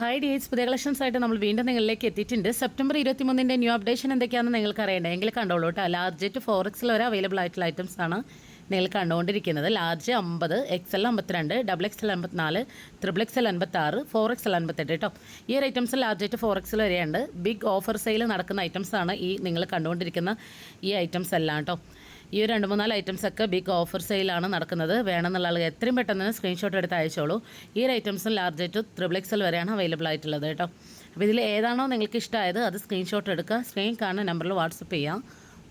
Hi eights പുതിയ collections ആയിട്ട് നമ്മൾ വീണ്ടും നിങ്ങളിലേക്ക് എത്തിയിട്ടുണ്ട്. സെപ്റ്റംബർ ഇരുപത്തി മൂന്നിന്റെ ന്യൂ അപ്ഡേഷൻ എന്തൊക്കെയാണെന്ന് നിങ്ങൾക്ക് അറിയേണ്ടത് എങ്കിൽ കണ്ടോളൂ കേട്ടോ. ലാർജ് ടു ഫോർ എക്സിൽ വരെ അവൈലബിൾ ആയിട്ടുള്ള ഐറ്റംസ് ആണ് നിങ്ങൾ കണ്ടുകൊണ്ടിരിക്കുന്നത്. ലാർജ് അമ്പത് എക്സ് എൽ അമ്പത്തിരണ്ട് ഡബിൾ എക്സ് എൽ അമ്പത്തിനാല് ത്രിബിൾ എക്സ് എൽ അൻപത്താറ് ഫോർ എക്സ് എൽ അൻപത്തെട്ട് കേട്ടോ ഈ ഒരു ഐറ്റംസ് ലാർജ് ടു ഫോർ എക്സിൽ വരെയുണ്ട്. ബിഗ് ഓഫർ സെയിൽ നടക്കുന്ന ഐറ്റംസ് ആണ് ഈ നിങ്ങൾ കണ്ടുകൊണ്ടിരിക്കുന്ന ഈ ഐറ്റംസ് എല്ലാം കേട്ടോ ഈ രണ്ട് മൂന്നാൽ ഐറ്റംസ് ഒക്കെ ബിഗ് ഓഫർ സെയിലാണ് നടക്കുന്നത്. വേണമെന്നുള്ള ആളുകൾ എത്രയും പെട്ടെന്ന് തന്നെ സ്ക്രീൻഷോട്ട് എടുത്ത് അയച്ചോളൂ. ഈ ഒരു ഐറ്റംസും ലാർജ് ടു ത്രിബിൾ എക്സൽ വരെയാണ് അവൈലബിൾ ആയിട്ടുള്ളത് കേട്ടോ. അപ്പോൾ ഇതിൽ ഏതാണോ നിങ്ങൾക്ക് ഇഷ്ടമായത് അത് സ്ക്രീൻഷോട്ട് എടുക്കുക. സ്ക്രീൻ കാണുന്ന നമ്പറിൽ വാട്സപ്പ് ചെയ്യാം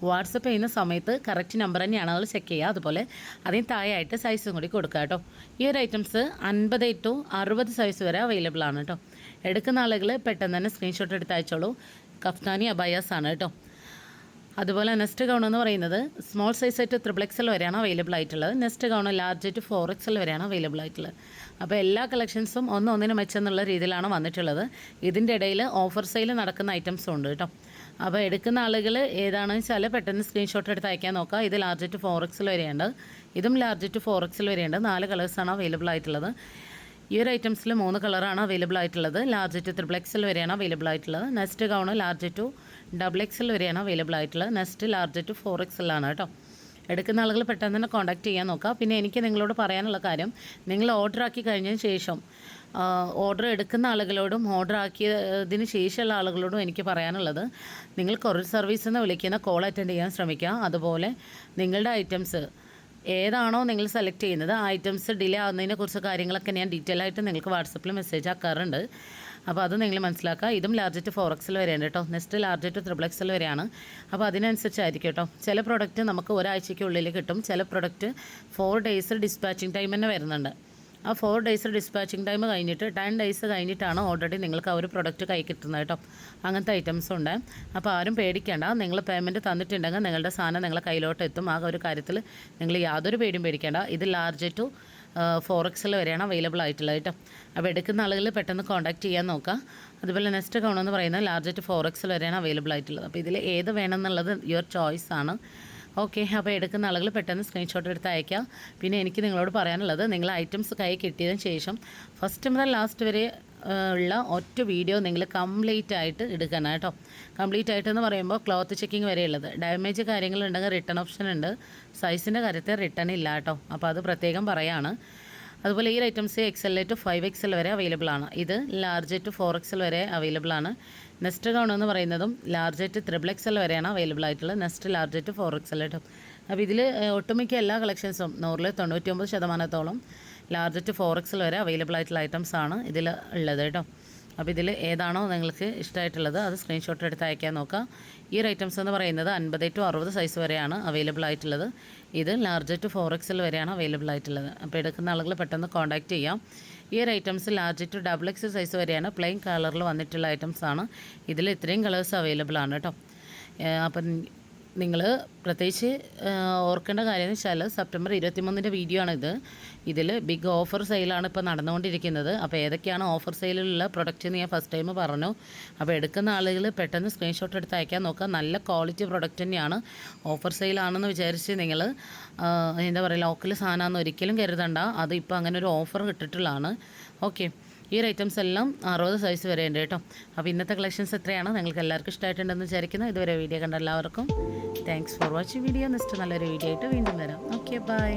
വാട്സപ്പ് ചെയ്യുന്ന സമയത്ത് കറക്റ്റ് നമ്പർ തന്നെയാണ് അത് ചെക്ക് ചെയ്യുക. അതുപോലെ അതിന് താഴെയായിട്ട് സൈസും കൂടി കൊടുക്കുക കേട്ടോ. ഈ ഒരു ഐറ്റംസ് അൻപത് ടു അറുപത് സൈസ് വരെ അവൈലബിൾ ആണ് കേട്ടോ. എടുക്കുന്ന ആളുകൾ പെട്ടെന്ന് തന്നെ സ്ക്രീൻഷോട്ട് എടുത്ത് അയച്ചോളൂ. കഫ്താനി അബയാസ് ആണ് കേട്ടോ. അതുപോലെ നെസ്റ്റ് ഗൗൺ എന്ന് പറയുന്നത് സ്മോൾ സൈസ് ആയിട്ട് ത്രിബിൾ വരെയാണ് അവൈലബിൾ ആയിട്ടുള്ളത്. നെസ്റ്റ് ഗൗൺ ലാർജ് ആയിട്ട് ഫോർ എക്സൽ വരെയാണ് അവൈലബിൾ ആയിട്ടുള്ളത്. അപ്പോൾ എല്ലാ കളക്ഷൻസും ഒന്ന് ഒന്നിന് മെച്ചെന്നുള്ള രീതിയിലാണ് വന്നിട്ടുള്ളത്. ഇതിന്റെ ഇടയിൽ ഓഫർ സെയിൽ നടക്കുന്ന ഐറ്റംസും ഉണ്ട് കേട്ടോ. അപ്പോൾ എടുക്കുന്ന ആളുകൾ ഏതാണെന്ന് വെച്ചാൽ പെട്ടെന്ന് സ്ക്രീൻഷോട്ട് എടുത്ത് അയക്കാൻ നോക്കുക. ഇത് ലാർജ് ടു ഫോർ എക്സിൽ വരെയുണ്ട്. ഇതും ലാർജ് ടു ഫോർ എക്സിൽ വരെയുണ്ട്. നാല് കളേഴ്സാണ് അവൈലബിൾ ആയിട്ടുള്ളത്. ഈ ഒരു ഐറ്റംസിൽ മൂന്ന് കളറാണ് അവൈലബിൾ ആയിട്ടുള്ളത്. ലാർജ് ടു ത്രിബിൾ എക്സൽ വരെയാണ് അവൈലബിൾ ആയിട്ടുള്ളത്. Next gown large to double X L വരെയാണ് അവൈലബിൾ ആയിട്ടുള്ളത്. Next large to four X എല്ലാണ് കേട്ടോ. എടുക്കുന്ന ആളുകൾ പെട്ടെന്ന് തന്നെ കോൺടാക്ട് ചെയ്യാൻ നോക്കുക. പിന്നെ എനിക്ക് നിങ്ങളോട് പറയാനുള്ള കാര്യം നിങ്ങൾ ഓർഡർ ആക്കി കഴിഞ്ഞതിന് ശേഷം ഓർഡർ എടുക്കുന്ന ആളുകളോടും ഓർഡർ ആക്കിയതിന് ശേഷമുള്ള ആളുകളോടും എനിക്ക് പറയാനുള്ളത് നിങ്ങൾ കൊറിയർ സർവീസ് എന്ന് വിളിക്കുന്ന കോൾ അറ്റൻഡ് ചെയ്യാൻ ശ്രമിക്കുക. അതുപോലെ നിങ്ങളുടെ ഐറ്റംസ് ഏതാണോ നിങ്ങൾ സെലക്ട് ചെയ്യുന്നത് ഐറ്റംസ് ഡിലേ ആവുന്നതിനെ കുറിച്ച് കാര്യങ്ങളൊക്കെ ഞാൻ ഡീറ്റെയിൽ ആയിട്ട് നിങ്ങൾക്ക് വാട്സപ്പിൽ മെസ്സേജ് ആക്കാറുണ്ട്. അപ്പോൾ അത് നിങ്ങൾ മനസ്സിലാക്കുക. ഇതും ലാർജ് ടു ഫോർ എക്സിൽ വരെയാണ് കേട്ടോ. നെക്സ്റ്റ് ലാർജ് ടു ത്രിബിൾ എക്സിൽ വരെയാണ്. അപ്പോൾ അതിനനുസരിച്ചായിരിക്കും കേട്ടോ. ചില പ്രൊഡക്റ്റ് നമുക്ക് ഒരാഴ്ചയ്ക്കുള്ളിൽ കിട്ടും. ചില product four days dispatching time തന്നെ വരുന്നുണ്ട്. ആ ഫോർ ഡേയ്സ് ഡിസ്പാച്ചിങ് ടൈം കഴിഞ്ഞിട്ട് ടെൻ ഡേയ്സ് കഴിഞ്ഞിട്ടാണ് ഓൾറെഡി നിങ്ങൾക്ക് ആ ഒരു പ്രൊഡക്റ്റ് കൈ കിട്ടുന്നത് കേട്ടോ. അങ്ങനത്തെ ഐറ്റംസ് ഉണ്ട്. അപ്പോൾ ആരും പേടിക്കേണ്ട. നിങ്ങൾ പേയ്മെന്റ് തന്നിട്ടുണ്ടെങ്കിൽ നിങ്ങളുടെ സാധനം നിങ്ങളെ കയ്യിലോട്ട് എത്തും ആ ഒരു കാര്യത്തിൽ നിങ്ങൾ യാതൊരു പേടിയും പേടിക്കേണ്ട. ഇത് ലാർജ് ടു ഫോർ എക്സിൽ വരെയാണ് അവൈലബിൾ ആയിട്ടുള്ളത് കേട്ടോ. അപ്പോൾ എടുക്കുന്ന ആളുകൾ പെട്ടെന്ന് കോൺടാക്ട് ചെയ്യാൻ നോക്കുക. അതുപോലെ നെക്സ്റ്റ് കൗണ്ട് എന്ന് പറയുന്നത് ലാർജസ്റ്റ് ടു ഫോർ എക്സിൽ വരെയാണ് അവൈലബിൾ ആയിട്ടുള്ളത്. അപ്പോൾ ഇതിൽ ഏത് വേണമെന്നുള്ളത് യുവർ ചോയ്സ് ആണ്. ഓക്കെ അപ്പോൾ എടുക്കുന്ന ആളുകൾ പെട്ടെന്ന് സ്ക്രീൻഷോട്ട് എടുത്ത് അയക്കാം പിന്നെ എനിക്ക് നിങ്ങളോട് പറയാനുള്ളത് നിങ്ങൾ ഐറ്റംസ് കൈ കിട്ടിയതിന് ശേഷം ഫസ്റ്റ് മുതൽ ലാസ്റ്റ് വരെ ഉള്ള ഒറ്റ വീഡിയോ നിങ്ങൾ കംപ്ലീറ്റ് ആയിട്ട് എടുക്കണം കേട്ടോ. കംപ്ലീറ്റ് ആയിട്ട് എന്ന് പറയുമ്പോൾ ക്ലോത്ത് ചെക്കിങ് വരെയുള്ളത് ഡാമേജ് കാര്യങ്ങളുണ്ടെങ്കിൽ റിട്ടേൺ ഓപ്ഷൻ ഉണ്ട്. സൈസിന്റെ കാര്യത്തിൽ റിട്ടേൺ ഇല്ല കേട്ടോ. അപ്പോൾ അത് പ്രത്യേകം പറയാണ്. അതുപോലെ ഈ items X L to five X L വരെ അവൈലബിൾ ആണ്. ഇത് large to four X L വരെ അവൈലബിൾ ആണ്. നെസ്റ്റ് ഗൗൺ എന്ന് പറയുന്നതും large to triple X L വരെയാണ് അവൈലബിൾ ആയിട്ടുള്ളത്. Nest large to four X L കേട്ടോ അപ്പോൾ ഇതിൽ ഒട്ടുമിക്ക എല്ലാ കളക്ഷൻസും നൂറിൽ തൊണ്ണൂറ്റി ഒമ്പത് ശതമാനത്തോളം ലാർജ് ടു ഫോർ എക്സിൽ വരെ അവൈലബിൾ ആയിട്ടുള്ള ഐറ്റംസ് ആണ് ഇതിൽ ഉള്ളത് കേട്ടോ. അപ്പോൾ ഇതിൽ ഏതാണോ നിങ്ങൾക്ക് ഇഷ്ടമായിട്ടുള്ളത് അത് സ്ക്രീൻഷോട്ട് എടുത്ത് അയക്കാൻ നോക്കുക ഈ ഒരു ഐറ്റംസ് എന്ന് പറയുന്നത് അൻപത് ടു അറുപത് സൈസ് വരെയാണ് അവൈലബിൾ ആയിട്ടുള്ളത്. ഇത് ലാർജ് ടു ഫോർ എക്സിൽ വരെയാണ് അവൈലബിൾ ആയിട്ടുള്ളത്. അപ്പോൾ എടുക്കുന്ന ആളുകൾ പെട്ടെന്ന് കോൺടാക്റ്റ് ചെയ്യാം. ഈ ഒരു items large to double X size വരെയാണ് പ്ലെയിൻ കളറിൽ വന്നിട്ടുള്ള ഐറ്റംസ് ആണ്. ഇതിൽ ഇത്രയും കളേഴ്സ് അവൈലബിൾ ആണ് കേട്ടോ. അപ്പം നിങ്ങൾ പ്രത്യേകിച്ച് ഓർക്കേണ്ട കാര്യം എന്ന് വെച്ചാൽ സെപ്റ്റംബർ ഇരുപത്തിമൂന്നിന്റെ വീഡിയോ ആണിത് ഇത്. ഇതിൽ ബിഗ് ഓഫർ സെയിലാണ് ഇപ്പോൾ നടന്നുകൊണ്ടിരിക്കുന്നത്. അപ്പോൾ ഏതൊക്കെയാണ് ഓഫർ സെയിലുള്ള പ്രൊഡക്റ്റ് എന്ന് ഞാൻ ഫസ്റ്റ് ടൈം പറഞ്ഞു. അപ്പോൾ എടുക്കുന്ന ആളുകൾ പെട്ടെന്ന് സ്ക്രീൻഷോട്ട് എടുത്ത് അയക്കാൻ നോക്കുക. നല്ല ക്വാളിറ്റി പ്രൊഡക്റ്റ് തന്നെയാണ് ഓഫർ സെയിലാണെന്ന് വിചാരിച്ച് നിങ്ങൾ എന്താ പറയുക ലോക്കൽ സാധനമാണെന്ന് ഒരിക്കലും കരുതണ്ട. അത് ഇപ്പോൾ അങ്ങനെ ഒരു ഓഫർ കിട്ടിയിട്ടുള്ളതാണ് ഓക്കെ. ഈ ഒരു ഐറ്റംസ് എല്ലാം അറുപത് സൈസ് വരെ ഉണ്ട് കേട്ടോ. അപ്പോൾ ഇന്നത്തെ കളക്ഷൻസ് എത്രയാണ്? നിങ്ങൾക്ക് എല്ലാവർക്കും ഇഷ്ടമായിട്ടുണ്ടെന്ന് വിചാരിക്കുന്നു. ഇതുവരെ വീഡിയോ കണ്ട എല്ലാവർക്കും thanks for watching video next നല്ലൊരു വീഡിയോ ആയിട്ട് വീണ്ടും വരാം. Okay bye